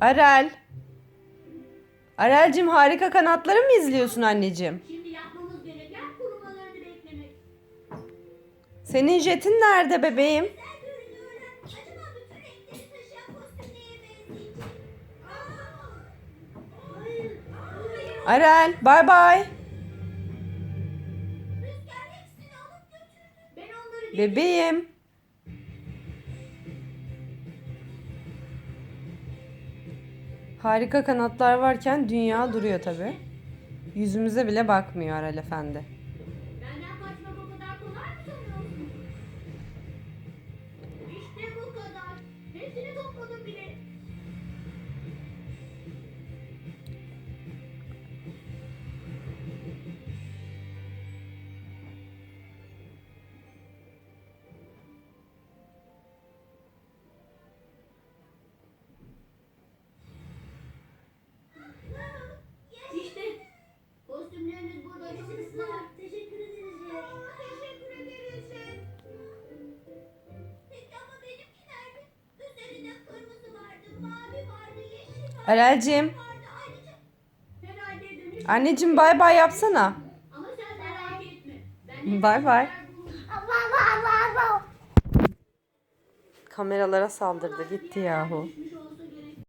Arel. Arelcim harika kanatları mı izliyorsun anneciğim? Şimdi yapmamız gereken kurumalarını beklemek. Senin jetin nerede bebeğim? Güzel görünüyorlar. Acaba bütün Harika kanatlar varken dünya duruyor tabi. Yüzümüze bile bakmıyor Arel Efendi. İşte bu kadar. Hepsini topladım bile. Dönüş. Anneciğim bay bay yapsana. Bay bay. Kameralara saldırdı gitti yahu.